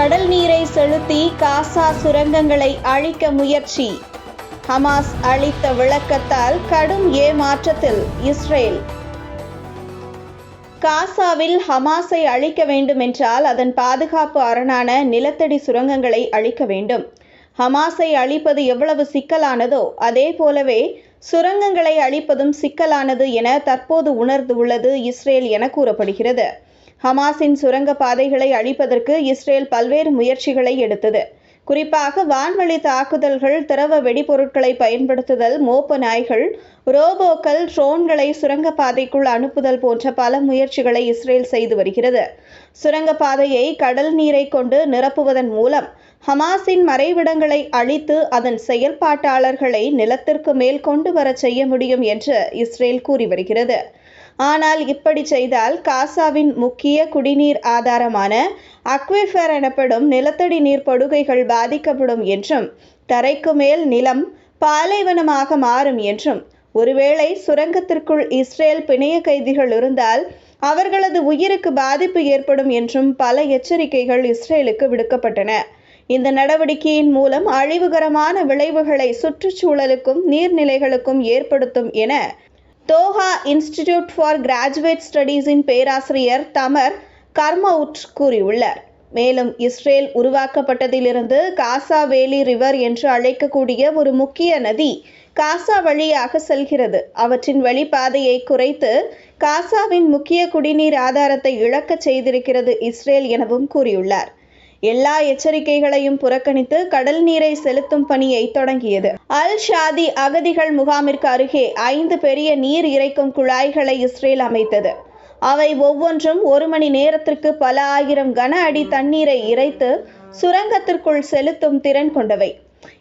கடல் நீரை செலுத்தி காசா சுரங்கங்களை அழிக்க முயற்சி. ஹமாஸ் அளித்த விளக்கத்தால் கடும் ஏமாற்றத்தில் இஸ்ரேல். காசாவில் ஹமாஸை அழிக்க வேண்டுமென்றால் அதன் பாதுகாப்பு அரணான நிலத்தடி சுரங்கங்களை அழிக்க வேண்டும். ஹமாஸை அழிப்பது எவ்வளவு சிக்கலானதோ அதே போலவே சுரங்கங்களை அழிப்பதும் சிக்கலானது என தற்போது உணர்ந்துள்ளது இஸ்ரேல் என கூறப்படுகிறது. ஹமாஸின் சுரங்க பாதைகளை அழிப்பதற்கு இஸ்ரேல் பல்வேறு முயற்சிகளை எடுத்தது. குறிப்பாக வான்வழி தாக்குதல்கள் திரவ வெடிபொருட்களை பயன்படுத்துதல் மோப்ப நாய்கள் ரோபோக்கள் ட்ரோன்களை சுரங்கப்பாதைக்குள் அனுப்புதல் போன்ற பல முயற்சிகளை இஸ்ரேல் செய்து வருகிறது. சுரங்கப்பாதையை கடல் நீரை கொண்டு நிரப்புவதன் மூலம் ஹமாஸின் மறைவிடங்களை அழித்து அதன் செயல்பாட்டாளர்களை நிலத்திற்கு மேல் கொண்டு வர செய்ய முடியும் என்று இஸ்ரேல் கூறி வருகிறது. ஆனால் இப்படி செய்தால் காசாவின் முக்கிய குடிநீர் ஆதாரமான அக்விஃபர் எனப்படும் நிலத்தடி நீர் படுகைகள் பாதிக்கப்படும் என்றும் தரைக்கு மேல் நிலம் பாலைவனமாக மாறும் என்றும். ஒருவேளை சுரங்கத்திற்குள் இஸ்ரேல் பிணைய கைதிகள் இருந்தால் அவர்களது உயிருக்கு பாதிப்பு ஏற்படும் என்றும் பல எச்சரிக்கைகள் இஸ்ரேலுக்கு விடுக்கப்பட்டன. இந்த நடவடிக்கையின் மூலம் அழிவுகரமான விளைவுகளை சுற்றுச்சூழலுக்கும் நீர்நிலைகளுக்கும் ஏற்படுத்தும் என தோஹா இன்ஸ்டிடியூட் ஃபார் கிராஜுவேட் ஸ்டடீஸின் பேராசிரியர் தமர் கர்மவுட் கூறியுள்ளார். மேலும் இஸ்ரேல் உருவாக்கப்பட்டதிலிருந்து காசா வேலி ரிவர் என்று அழைக்கக்கூடிய ஒரு முக்கிய நதி காசா வழியாக செல்கிறது. அவற்றின் வழிபாதையை குறைத்து காசாவின் முக்கிய குடிநீர் ஆதாரத்தை இழக்கச் செய்திருக்கிறது இஸ்ரேல் எனவும் கூறியுள்ளார். எல்லா எச்சரிக்கைகளையும் புறக்கணித்து கடல் நீரை செலுத்தும் பணியை தொடங்கியது. அல் ஷாதி அகதிகள் முகாமிற்கு அருகே ஐந்து பெரிய நீர் இறைக்கும் குழாய்களை இஸ்ரேல் அமைத்தது. அவை ஒவ்வொன்றும் ஒரு மணி நேரத்திற்கு பல ஆயிரம் கன அடி தண்ணீரை இறைத்து சுரங்கத்திற்குள் செலுத்தும் திறன் கொண்டவை.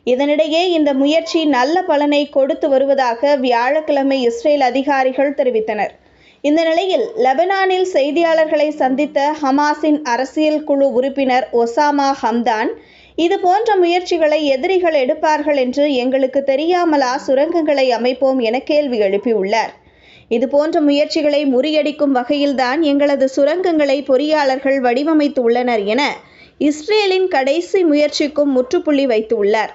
இதனிடையே இந்த முயற்சி நல்ல பலனை கொடுத்து வருவதாக வியாழக்கிழமை இஸ்ரேல் அதிகாரிகள் தெரிவித்தனர். இந்த நிலையில் லெபனானில் செய்தியாளர்களை சந்தித்த ஹமாஸின் அரசியல் குழு உறுப்பினர் ஒசாமா ஹம்தான் இது போன்ற முயற்சிகளை எதிரிகள் எடுப்பார்கள் என்று எங்களுக்கு தெரியாமலா சுரங்கங்களை அமைப்போம் என கேள்வி எழுப்பியுள்ளார். இது போன்ற முயற்சிகளை முறியடிக்கும் வகையில்தான் எங்களது சுரங்கங்களை பொறியாளர்கள் வடிவமைத்துள்ளனர் என இஸ்ரேலின் கடைசி முயற்சிக்கும் முற்றுப்புள்ளி வைத்துள்ளார்.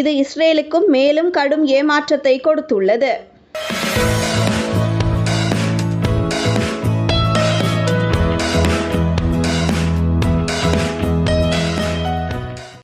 இது இஸ்ரேலுக்கும் மேலும் கடும் ஏமாற்றத்தை கொடுத்துள்ளது.